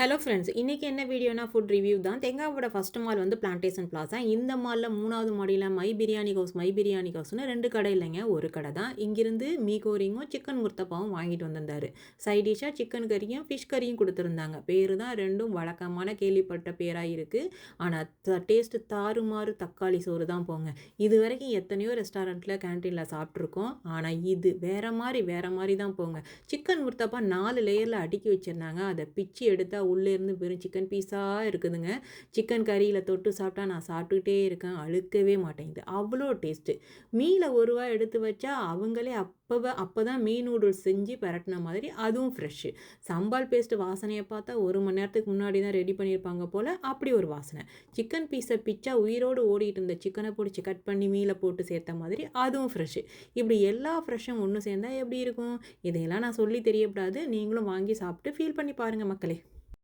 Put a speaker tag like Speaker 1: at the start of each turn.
Speaker 1: Hello friends இன்றைக்கி என்ன வீடியோனா food review தான். தேங்காவோட ஃபஸ்ட் மால் வந்து பிளான்டேஷன் பிளாஸா இந்த மாலில் மூணாவது மாடியில் my biryani house my biryani ஹவுஸ்னு ரெண்டு கடை இல்லைங்க. ஒரு கடை தான். இங்கிருந்து மீகோரிங்கும் சிக்கன் முர்த்தப்பாவும் வாங்கிட்டு வந்திருந்தார். சைட் டிஷ்ஷாக சிக்கன் கறியும் ஃபிஷ் கறியும் கொடுத்துருந்தாங்க. பேர் தான் ரெண்டும் வழக்கமான கேள்விப்பட்ட பேராக இருக்குது ஆனால் டேஸ்ட்டு தாறுமாறு தக்காளி சோறு தான் போங்க. இது வரைக்கும் எத்தனையோ ரெஸ்டாரண்ட்டில் கேன்டீனில் சாப்பிட்ருக்கோம் ஆனால் இது வேறு மாதிரி வேறு மாதிரி தான் போங்க. சிக்கன் முர்த்தப்பா நாலு லேயரில் அடுக்கி வச்சுருந்தாங்க. அதை பிச்சு எடுத்தால் உள்ளேருந்து வெறும் சிக்கன் பீஸாக இருக்குதுங்க. சிக்கன் கறியில் தொட்டு சாப்பிட்டா நான் சாப்பிட்டுக்கிட்டே இருக்கேன். அழுக்கவே மாட்டேங்குது அவ்வளோ டேஸ்ட்டு மீலை ஒரு ரூபா எடுத்து வச்சா அவங்களே அப்போ அப்போ தான் மீன் நூடுல்ஸ் செஞ்சு பரட்டின மாதிரி அதுவும் ஃப்ரெஷ்ஷு சம்பால் பேஸ்ட்டு வாசனையை பார்த்தா ஒரு மணி நேரத்துக்கு முன்னாடி தான் ரெடி பண்ணியிருப்பாங்க போல் அப்படி ஒரு வாசனை. சிக்கன் பீஸை பிச்சா உயிரோடு ஓடிட்டு இருந்த சிக்கனை பிடிச்சி கட் பண்ணி மீலை போட்டு சேர்த்த மாதிரி அதுவும் ஃப்ரெஷ்ஷு இப்படி எல்லா ஃப்ரெஷ்ஷும் ஒன்று சேர்ந்தால் எப்படி இருக்கும்? இதையெல்லாம் நான் சொல்லி தெரியக்கூடாது நீங்களும் வாங்கி சாப்பிட்டு ஃபீல் பண்ணி பாருங்கள் மக்களே.